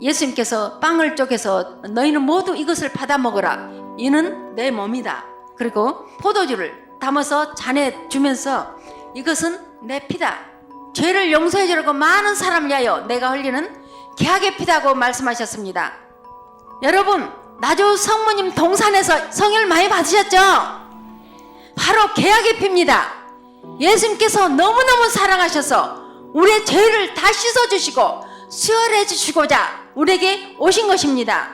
예수님께서 빵을 쪼개서 너희는 모두 이것을 받아 먹어라. 이는 내 몸이다. 그리고 포도주를 담아서 잔에 주면서 이것은 내 피다. 죄를 용서해 주려고 많은 사람을 위하여 내가 흘리는 계약의 피다고 말씀하셨습니다. 여러분, 나주 성모님 동산에서 성혈 많이 받으셨죠? 바로 계약의 피입니다. 예수님께서 너무너무 사랑하셔서 우리의 죄를 다 씻어주시고 수혈해 주시고자 우리에게 오신 것입니다.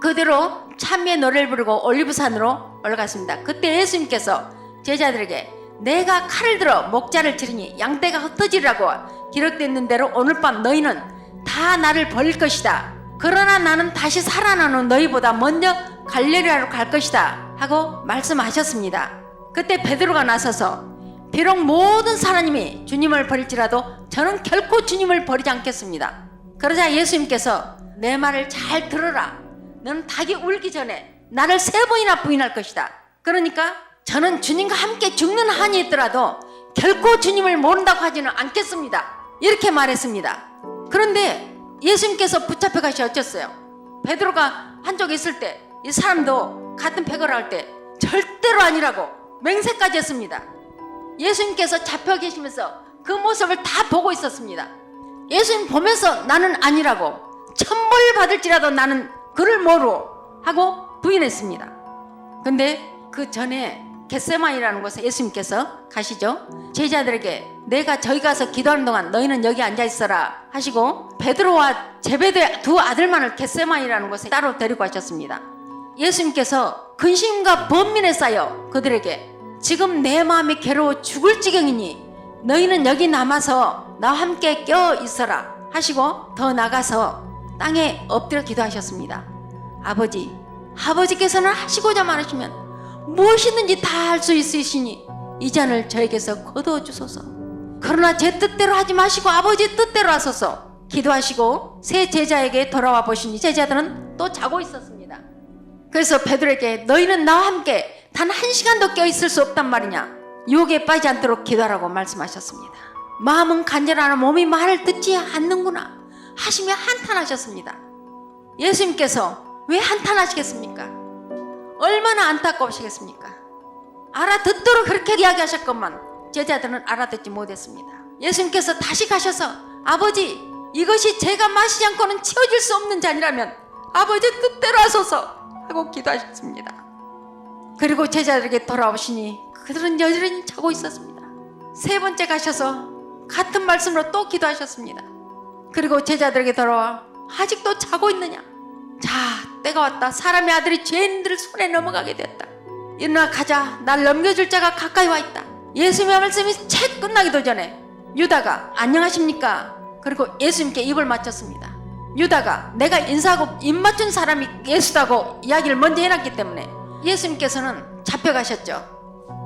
그대로 찬미의 노래를 부르고 올리브산으로 올라갔습니다. 그때 예수님께서 제자들에게 내가 칼을 들어 목자를 치르니 양떼가 흩어지라고 기록된 대로 오늘 밤 너희는 다 나를 버릴 것이다. 그러나 나는 다시 살아나는 너희보다 먼저 갈릴리아로 갈 것이다 하고 말씀하셨습니다. 그때 베드로가 나서서 비록 모든 사람이 주님을 버릴지라도 저는 결코 주님을 버리지 않겠습니다. 그러자 예수님께서 내 말을 잘 들어라. 너는 닭이 울기 전에 나를 세 번이나 부인할 것이다. 그러니까 저는 주님과 함께 죽는 한이 있더라도 결코 주님을 모른다고 하지는 않겠습니다. 이렇게 말했습니다. 그런데 예수님께서 붙잡혀 가시 어쩌어요 베드로가 한쪽에 있을 때 이 사람도 같은 패거를 할때 절대로 아니라고 맹세까지 했습니다. 예수님께서 잡혀 계시면서 그 모습을 다 보고 있었습니다. 예수님 보면서 나는 아니라고 천벌 받을지라도 나는 그를 모르 하고 부인했습니다. 근데 그 전에 겟세마이라는 곳에 예수님께서 가시죠. 제자들에게 내가 저기 가서 기도하는 동안 너희는 여기 앉아 있어라 하시고 베드로와 제베드의 두 아들만을 겟세마이라는 곳에 따로 데리고 가셨습니다. 예수님께서 근심과 번민에 쌓여 그들에게 지금 내 마음이 괴로워 죽을 지경이니 너희는 여기 남아서 나와 함께 껴 있어라 하시고 더 나가서 땅에 엎드려 기도하셨습니다. 아버지, 아버지께서는 하시고자 말하시면 무엇이든지 다 할 수 있으시니 이 잔을 저에게서 거두어 주소서. 그러나 제 뜻대로 하지 마시고 아버지 뜻대로 하소서. 기도하시고 새 제자에게 돌아와 보시니 제자들은 또 자고 있었습니다. 그래서 베드로에게 너희는 나와 함께 단 한 시간도 껴 있을 수 없단 말이냐. 유혹에 빠지지 않도록 기도하라고 말씀하셨습니다. 마음은 간절하나 몸이 말을 듣지 않는구나 하시며 한탄하셨습니다. 예수님께서 왜 한탄하시겠습니까? 얼마나 안타까우시겠습니까? 알아듣도록 그렇게 이야기하셨건만 제자들은 알아듣지 못했습니다. 예수님께서 다시 가셔서 아버지 이것이 제가 마시지 않고는 채워질 수 없는 잔이라면 아버지 뜻대로 하소서 하고 기도하셨습니다. 그리고 제자들에게 돌아오시니 그들은 여전히 자고 있었습니다. 세 번째 가셔서 같은 말씀으로 또 기도하셨습니다. 그리고 제자들에게 돌아와 아직도 자고 있느냐? 자, 때가 왔다. 사람의 아들이 죄인들 손에 넘어가게 되었다. 일어나 가자. 날 넘겨줄 자가 가까이 와 있다. 예수님의 말씀이 채 끝나기도 전에 유다가 안녕하십니까? 그리고 예수님께 입을 맞췄습니다. 유다가 내가 인사하고 입 맞춘 사람이 예수다고 이야기를 먼저 해놨기 때문에 예수님께서는 잡혀가셨죠.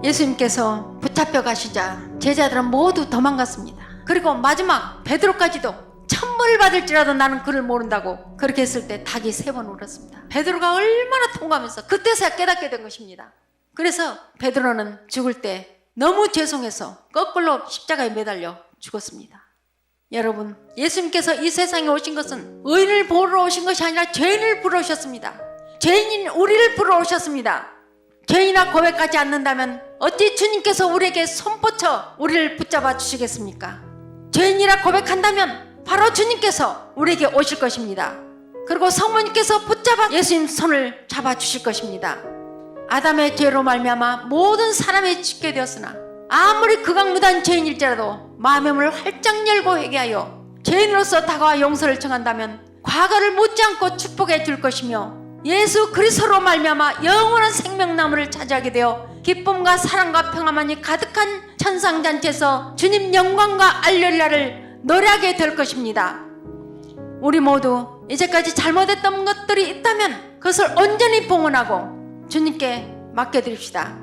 예수님께서 붙잡혀 가시자 제자들은 모두 도망갔습니다. 그리고 마지막 베드로까지도 천벌 받을지라도 나는 그를 모른다고 그렇게 했을 때 닭이 세 번 울었습니다. 베드로가 얼마나 통감해서 그때서야 깨닫게 된 것입니다. 그래서 베드로는 죽을 때 너무 죄송해서 거꾸로 십자가에 매달려 죽었습니다. 여러분, 예수님께서 이 세상에 오신 것은 의인을 보러 오신 것이 아니라 죄인을 부러 오셨습니다. 죄인인 우리를 부러 오셨습니다. 죄인이나 고백하지 않는다면 어찌 주님께서 우리에게 손뻗쳐 우리를 붙잡아 주시겠습니까? 죄인이라 고백한다면 바로 주님께서 우리에게 오실 것입니다. 그리고 성모님께서 붙잡아 예수님 손을 잡아 주실 것입니다. 아담의 죄로 말미암아 모든 사람이 죽게 되었으나 아무리 극악무단 죄인일지라도 마음의 문을 활짝 열고 회개하여 죄인으로서 다가와 용서를 청한다면 과거를 묻지 않고 축복해 줄 것이며 예수 그리스도로 말미암아 영원한 생명나무를 차지하게 되어 기쁨과 사랑과 평화만이 가득한 천상잔치에서 주님 영광과 알렐라를 노래하게 될 것입니다. 우리 모두 이제까지 잘못했던 것들이 있다면 그것을 온전히 봉헌하고 주님께 맡겨드립시다.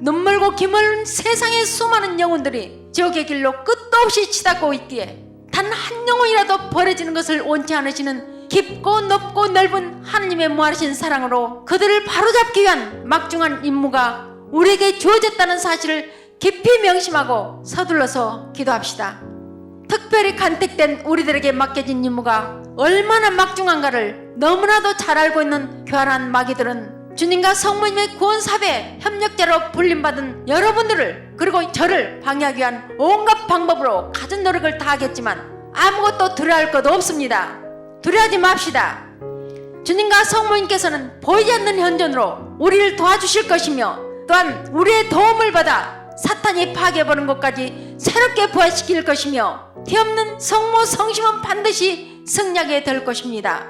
눈물고 김을 세상의 수많은 영혼들이 지옥의 길로 끝도 없이 치닫고 있기에 단 한 영혼이라도 버려지는 것을 원치 않으시는 깊고 높고 넓은 하나님의 무한하신 사랑으로 그들을 바로잡기 위한 막중한 임무가 우리에게 주어졌다는 사실을 깊이 명심하고 서둘러서 기도합시다. 특별히 간택된 우리들에게 맡겨진 임무가 얼마나 막중한가를 너무나도 잘 알고 있는 교활한 마귀들은 주님과 성모님의 구원사배 협력자로 불림받은 여러분들을 그리고 저를 방해하기 위한 온갖 방법으로 갖은 노력을 다하겠지만 아무것도 두려워할 것 없습니다. 두려워하지 맙시다. 주님과 성모님께서는 보이지 않는 현존으로 우리를 도와주실 것이며 또한 우리의 도움을 받아 사탄이 파괴해보는 것까지 새롭게 부활시킬 것이며 뒤없는 성모 성심은 반드시 승리하게 될 것입니다.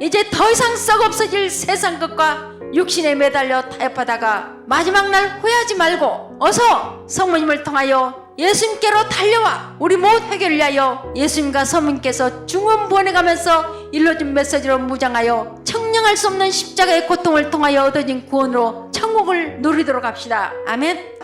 이제 더 이상 썩 없어질 세상 것과 육신에 매달려 타협하다가 마지막 날 후회하지 말고 어서 성모님을 통하여 예수님께로 달려와 우리 모두 해결을 위하여 예수님과 성모님께서 중원 보내가면서 일러준 메시지로 무장하여 청량할 수 없는 십자가의 고통을 통하여 얻어진 구원으로 천국을 누리도록 합시다. 아멘.